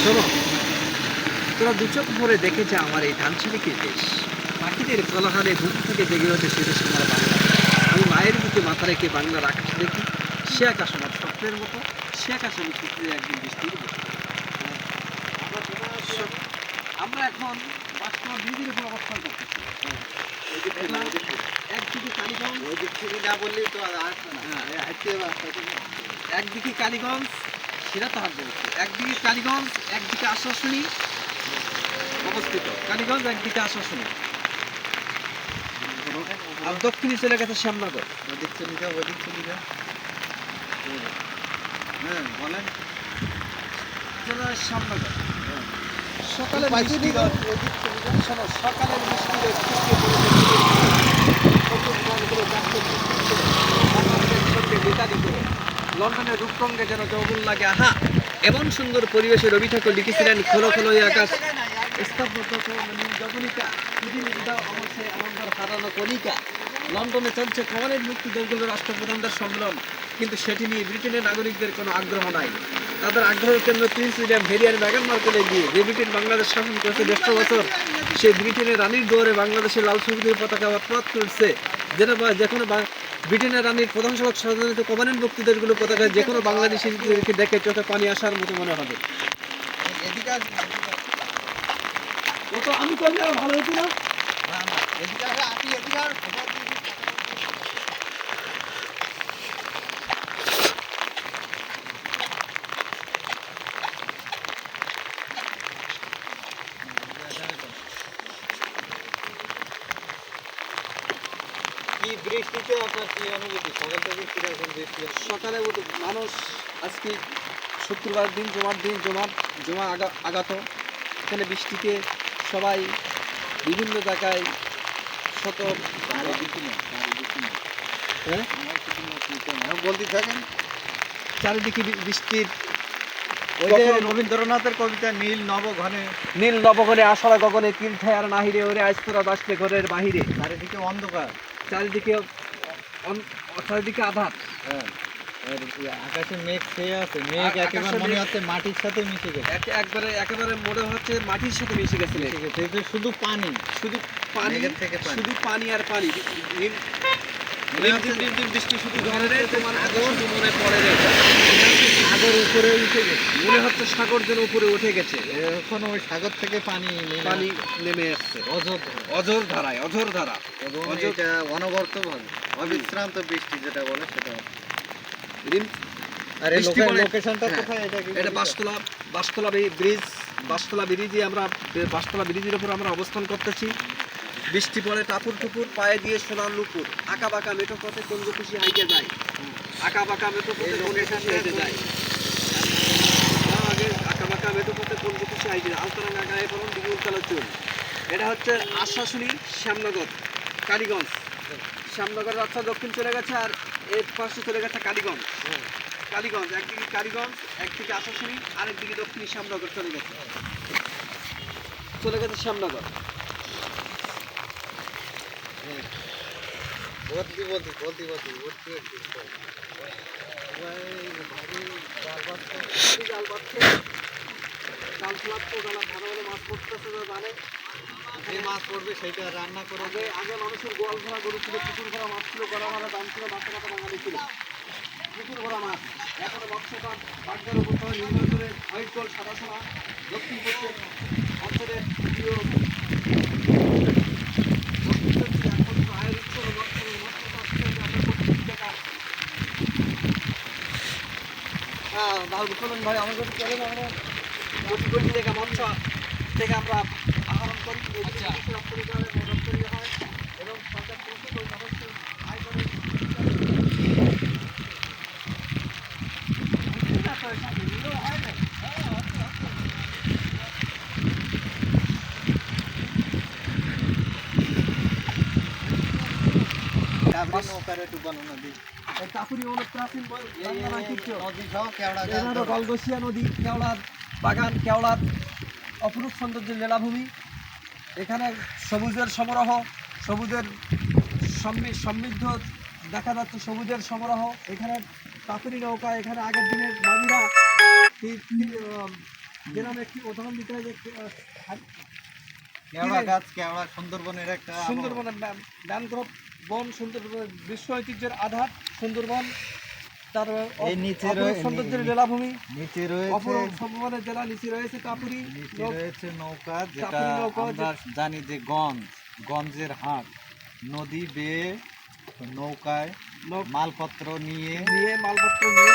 শোনো তোরা দু চোখ ভরে দেখেছে আমার এই ধানসারিকের দেশ। পাখিদের কলাহারে বুক থেকে জেগে ওঠে সে দেশ আমার বাংলা। আমি মায়ের বুকে মাথা রেখে বাংলার আকাশ দেখি সে আকাশ আমার স্বপ্নের মতো সে আকাশ আমি পৃথিবীর একদিন বৃষ্টির আমরা এখন বাস্তব ব্রিজের উপর অবস্থান করতেছি একদিকে কালীগঞ্জ না বললেই তো আর আসবে না। হ্যাঁ। একদিকে কালীগঞ্জ সেটা তো হাত বলছে একদিকে কালীগঞ্জ একদিকে আশ্বাসনী অবস্থিত। কালীগঞ্জ একদিকে আশ্বাসনী আর দক্ষিণে চলে গেছে শ্যামনগর। ওদিক চলে যাও ওদিক চলে যাও হ্যাঁ। বলেন শ্যামনগর সকালে সকালে বৃষ্টিতে ছিটকে পড়েছে কত জলগুলো যাচ্ছে বৃষ্টিতে, বাংলাদেশের সঙ্গে বেতালি করে। লন্ডনের রূপকঙ্গে যেন যৌবন লাগে। আহা! এমন সুন্দর পরিবেশে রবি ঠাকুর লিখেছিলেন, খোলো খোলো আকাশ। স্তব্ধ জবনিকা পৃথিবী উদাও অবশ্যে আনন্দের লন্ডনে চলছে কমানের মুক্তি দলগুলো রাষ্ট্রপ্রধানদের সম্মেলন। কিন্তু সেটি নিয়ে ব্রিটেনের নাগরিকদের কোনো আগ্রহ নাই। তাদের আগ্রহের কেন্দ্র প্রিন্স উইলিয়াম হ্যারি আর মার্কেলে গিয়ে যে ব্রিটেন বাংলাদেশ শাসন করেছে দেড়শো বছর, সে ব্রিটেনের রানীর দুয়ারে বাংলাদেশের লাল সবুজের পতাকা অপরাধ করছে। বা যে কোনো ব্রিটেনের রানীর প্রধান সড়ক সাধারণত কমানের বক্তৃতাগুলো পতাকা যে কোনো বাংলাদেশিকে দেখে চোখে পানি আসার মতো মনে হবে। আমি করলে ভালো হতো না। না না এদিকে এদিকে কি বৃষ্টিতে আপনার কি অনুভূতি? সকাল থেকে কীরকম বৃষ্টি। সকালে মানুষ আজকে শুক্রবার দিন জমার দিন জমার জমা আগা আগাত। এখানে বৃষ্টিতে সবাই বিভিন্ন জায়গায় শত। হ্যাঁ? বলতে থাকেন চারিদিকে বৃষ্টির রবীন্দ্রনাথের কবিতা নীল নব ঘনে নীল নবগণে আষাঢ় গগনে তীর্থায় আর নাহিরে ওরে আজ তোরা ঘরের বাহিরে। চারিদিকে অন্ধকার। চারিদিকে চারিদিকে আধার হ্যাঁ আকাশে মেঘ ছেয়ে আছে মেঘ একেবারে মনে হচ্ছে মাটির সাথে মিশে গেছে একে- একবারে একেবারে মনে হচ্ছে মাটির সাথে মিশে গেছে শুধু পানি শুধু পানি থেকে শুধু পানি আর পানি মনে বৃষ্টি শুধু ঝরে রে তোমার আগুন মনে পড়ে রে সাগর উপরে উঠে গেছে। মনে হচ্ছে সাগর যেন উপরে উঠে গেছে। এখন ওই সাগর থেকে পানি পানি নেমে আসছে। অযোধ অজর ধারায় অজর ধারা। এবং এটা অনবরত ভাবে অবিশ্রান্ত বৃষ্টি যেটা বলে সেটা লোকেশনটা হ্যাঁ, কোথায়? এটা এটা বাসতলা বাসতলা ব্রিজ বাসতলা ব্রিজে আমরা বাসতলা ব্রিজের উপর আমরা অবস্থান করতেছি। বৃষ্টি পড়ে টাপুর টুপুর পায়ে দিয়ে সোনার নুপুর। আঁকা বাঁকা মেটো পথে কোন খুশি হাইটে যায়। আঁকা বাঁকা মেটো পথে যায় তার আগে আঁকা বাঁকা মেটো পথে যায় আলতারাঙ্গা গায়ে পরন দিকে উত্তালা চুল এটা হচ্ছে আশ্বাসনী শ্যামনগর কালীগঞ্জ। শ্যামনগর রাস্তা দক্ষিণ চলে গেছে আর এর পাশে চলে গেছে কালীগঞ্জ। কালীগঞ্জ একদিকে কালীগঞ্জ একদিকে আশাশুনি আরেকদিকে দক্ষিণ শ্যামনগর চলে গেছে। চলে গেছে শ্যামনগর। বলতি বলতি বলতি বলতি বলতি জাল জাল ফেলাচ্ছে যারা ভালো ভালো মাছ পড়তেছে তো জানে। যে মাছ পড়বে সেটা রান্না করে আগে আগে মানুষের গোয়াল ভরা গরু ছিল পুকুর ভরা মাছ ছিল গড়া ভরা দাম ছিল মাথা মাথা বাঙালি ছিল। পুকুর ভরা মাছ। এখন মৎস্যপাত বাগদার উপর নির্ভর করে হোয়াইট গোল সাদা সোনা দক্ষিণ পশ্চিম অঞ্চলের প্রিয় হ্যাঁ ভাই আমাদের চলেন আমরা কোটি কোটি মৎস্য থেকে আমরা আহরণ করি আচ্ছা হয় এবং সরকার থেকে ওই আয় করে ডুবানো নদী সহ কেওড়া। গলগসিয়া নদী কেওড়ার বাগান কেওড়ার অপরূপ সৌন্দর্যের লীলাভূমি। এখানে সবুজের সমারোহ সবুজের সমৃদ্ধ দেখা যাচ্ছে সবুজের সমারোহ। এখানে কাপুরি নৌকা এখানে আগের দিনের তীর- যেরকম একটি উদাহরণ দিতে হয় যে কেওড়া গাছ কেওড়া সুন্দরবনের একটা সুন্দরবনের ম্যান- ম্যানগ্রোভ বন সুন্দরবন বিশ্ব ঐতিহ্যের আধার সুন্দরবন। তার নিচে সৌন্দর্যের নি- নিচে রয়েছে অপরূপ জেলা নিচে রয়েছে কাপুরি। রয়েছে নৌকা যেটা আমরা জানি যে গঞ্জ গঞ্জের হাট। নদী বেয়ে নৌকায় মালপত্র নিয়ে নিয়ে মালপত্র নিয়ে